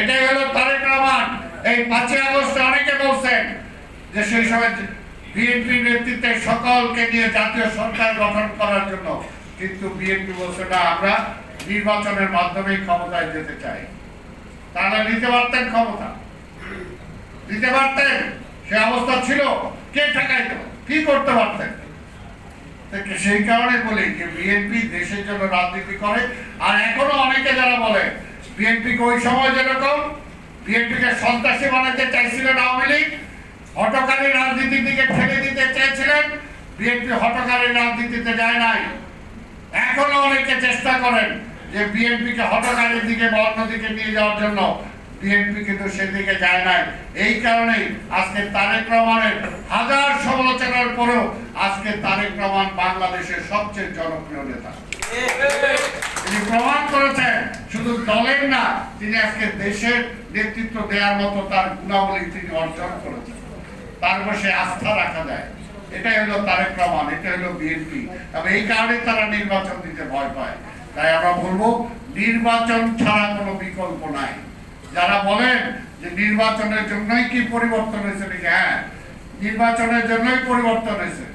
এটাই হলো তারেক রহমান। এই পাঁচই অনেকে বলছেন যে সেই সময় বিএনপি নেতৃত্বে সকলকে নিয়ে জাতীয় সরকার গঠন করার জন্য। কিন্তু বিএনপি বলছে, না, আমরা নির্বাচনের ক্ষমতায় যেতে চাই। তারা নিতে পারতেন ক্ষমতা। দিতে পারতেন, সে অবস্থা ছিল। কে ঠেকাইত কি করতে পারতেন? সেই কারণে বলি যে বিএনপি দেশের জন্য রাজনীতি করে। আর এখনও অনেকে যারা বলে বিএনপি ওই সময় যেরকম বিএনপিকে সন্ত্রাসী বানাতে চাইছিলেন আওয়ামী লীগ হটকারী রাজনীতির দিকে ঠেলে দিতে চেয়েছিলেন, বিএনপি হটকারী রাজনীতিতে যায় নাই। এখনও অনেকে চেষ্টা করেন যে বিএনপিকে হটকারীর দিকে বা অন্যদিকে নিয়ে যাওয়ার জন্য। বিএনপি কিন্তু সেদিকে যায় নাই। এই কারণেই আজকে তারেক রহমানের হাজার সমালোচনার পরেও আজকে তারেক রহমান বাংলাদেশের সবচেয়ে জনপ্রিয় নেতা। শুধু দলের না, তিনি আজকে দেশের নেতৃত্ব দেওয়ার মতো তার গুণাবলী তিনি অর্জন করেছেন। তার উপর সে আস্থা রাখা যায়। এটাই হলো তারেক রহমান এটা হলো বিএনপি। তবে এই কারণে তারা নির্বাচন দিতে ভয় পায়। তাই আমরা বলব, নির্বাচন ছাড়া কোনো বিকল্প নাই। যারা বলেন যে নির্বাচনের জন্যই কি পরিবর্তন হয়েছে নাকি হ্যাঁ নির্বাচনের জন্যই পরিবর্তন হয়েছে।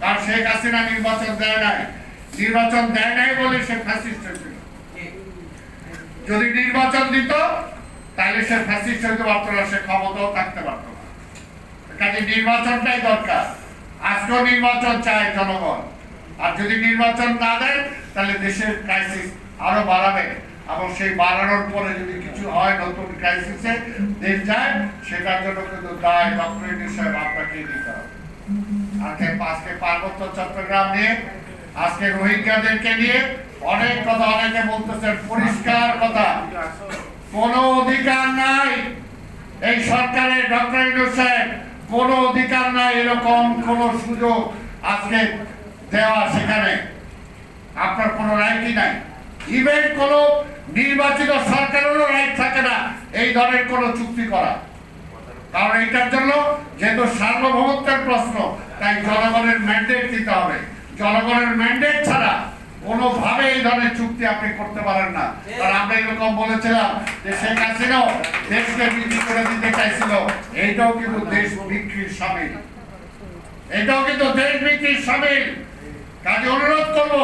কারণ শেখ হাসিনা নির্বাচন দেয় নাই। নির্বাচন দেয় নাই বলে সে ফ্যাসিস্ট হয়েছিল। যদি নির্বাচন দিত, তাহলে সে ফ্যাসিস্ট হইতে পারতো না সে ক্ষমতাও থাকতে পারতো না। কাজে নির্বাচনটাই দরকার। আজকেও নির্বাচন চায় জনগণ। আর যদি নির্বাচন না দেয়, তাহলে দেশের ক্রাইসিস আরও বাড়াবে। এবং সেই বাড়ানোর পরে যদি কিছু হয় নতুন ক্রাইসিসে দেশ যায়, সেটার জন্য কিন্তু দায় ডক্টর সাহেব আপনাকে দিতে হবে। আজকে আজকে পার্বত্য চট্টগ্রাম নিয়ে, আজকে রোহিঙ্গাদেরকে নিয়ে অনেক কথা অনেকে বলতেছেন, পরিষ্কার কথা। কোন অধিকার নাই এই সরকারের ডক্টর সাহেব। অধিকার নাই এরকম কোন সুযোগ আজকে দেওয়া সেখানে। আপনার কোনো রাইটই নাই। ইভেন কোনো নির্বাচিত সরকারেরও রাইট থাকে না এই ধরনের কোনো চুক্তি করা। কারণ এটার জন্য যেহেতু সার্বভৌমত্বের প্রশ্ন, তাই জনগণের ম্যান্ডেট দিতে হবে। জনগণের ম্যান্ডেট ছাড়া কোনোভাবে এই ধরনের চুক্তি আপনি করতে পারেন না। আর আমরা এরকম বলেছিলাম যে শেখ হাসিনাও দেশকে বিক্রি করে দিতে চাইছিল। এইটাও কিন্তু দেশ বিক্রির সামিল। এটাও কিন্তু দেশ বিক্রির সামিল। কাজে অনুরোধ করব,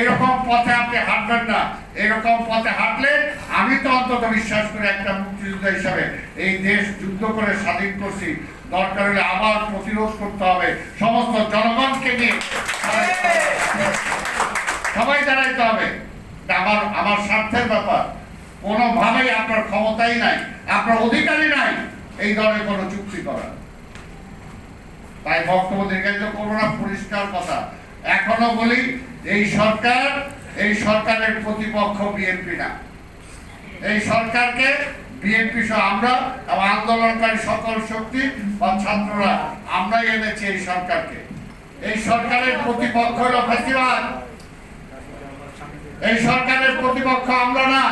এরকম পথে আপনি হাঁটবেন না। এরকম পথে হাঁটলে আমি তো অন্তত বিশ্বাস করি একটা মুক্তিযোদ্ধা হিসাবে এই দেশ যুদ্ধ করে স্বাধীন করছি। দরকার হলে আবার প্রতিরোধ করতে হবে। সমস্ত জনগণকে দাঁড়াইতে হবে। আমার আমার স্বার্থের ব্যাপার। কোনোভাবেই আপনার ক্ষমতাই নাই, আপনার অধিকারই নাই এই ধরনের কোনো চুক্তি করার। তাই বক্তব্য দীর্ঘায়িত করব না, পরিষ্কার কথা। এখনও বলি, এই সরকার, এই সরকারের প্রতিপক্ষ বিএনপি না। এই সরকারকে বিএনপি সহ আমরা, এবং আন্দোলনকারী সকল শক্তি বা ছাত্ররা, আমরাই এনেছি এই সরকারকে। এই সরকারের প্রতিপক্ষ হলো এই সরকারের প্রতিপক্ষ আমরা না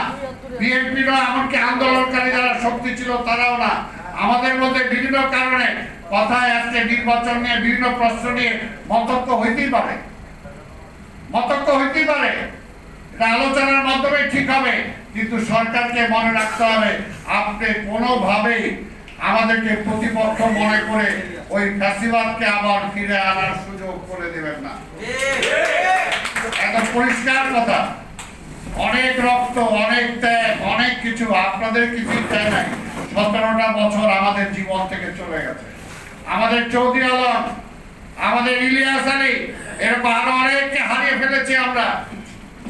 বিএনপি নয় এমনকি আন্দোলনকারী যারা শক্তি ছিল, তারাও না। আমাদের মধ্যে বিভিন্ন কারণে কথায় আসছে নির্বাচন নিয়ে, বিভিন্ন প্রশ্ন নিয়ে মতক্য হইতেই পারে। মতক্য হইতেই পারে। এটা আলোচনার মাধ্যমে ঠিক হবে, কিন্তু সরকারকে মনে রাখতে হবে, আপনি কোনোভাবেই আমাদেরকে প্রতিপক্ষ মনে করে ওই ফ্যাসিবাদকে আবার ফিরে আনার সুযোগ করে দেবেন না। একদম পরিষ্কার কথা। অনেক রক্ত, অনেক ত্যাগ, অনেক কিছু আপনাদের কিছুই চাই নাই। সতেরোটা বছর আমাদের জীবন থেকে চলে গেছে। আমাদের চৌধুরী আলম, আমাদের ইলিয়াস আলী, এরকম আরও অনেককে হারিয়ে ফেলেছি আমরা।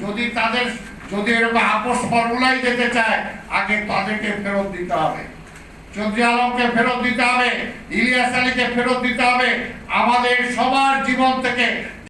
যদি তাদের, যদি এরকম আপোষ ফর্মুলাই যেতে চায়, আগে তাদেরকে ফেরত দিতে হবে। চৌধুরী আলমকে ফেরত দিতে হবে, ইলিয়াস আলীকে ফেরত দিতে হবে। আমাদের সবার জীবন থেকে